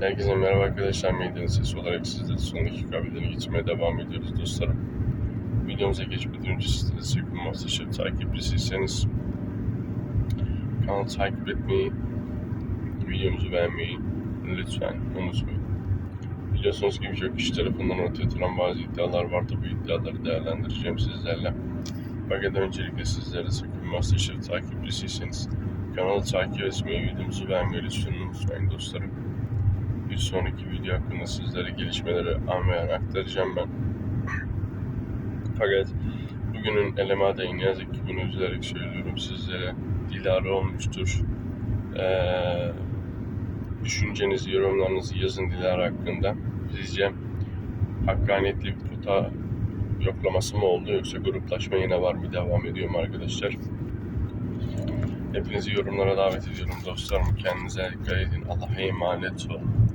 Herkese merhaba arkadaşlar. Medyanın sesi olarak sizlere son iki kabirlerini geçmeye devam ediyoruz dostlarım. Videomuza geçmeden önce sizlere Secret Masterchef takipçisiyseniz kanalı takip etmeyi, videomuzu beğenmeyi lütfen unutmayın. Biliyorsunuz ki birçok kişi tarafından ortaya atılan bazı iddialar vardı. Bu iddiaları değerlendireceğim sizlerle. Fakat öncelikle sizlere Secret Masterchef takipçisiyseniz kanalı takip etmeyi, videomuzu beğenmeyi lütfen unutmayın dostlarım. Bir sonraki video hakkında sizlere gelişmeleri an ve an aktaracağım ben. Fakat bugünün eleme adayı ne yazık ki bunu üzülerek söylüyorum sizlere. Dilara olmuştur. Ee, düşüncenizi, yorumlarınızı yazın Dilara hakkında. Sizce hakkaniyetli bir puta yoklaması mı oldu yoksa gruplaşma yine var mı devam ediyor mu arkadaşlar? Hepinizi yorumlara davet ediyorum dostlarım. Kendinize dikkat edin. Allah'a emanet olun.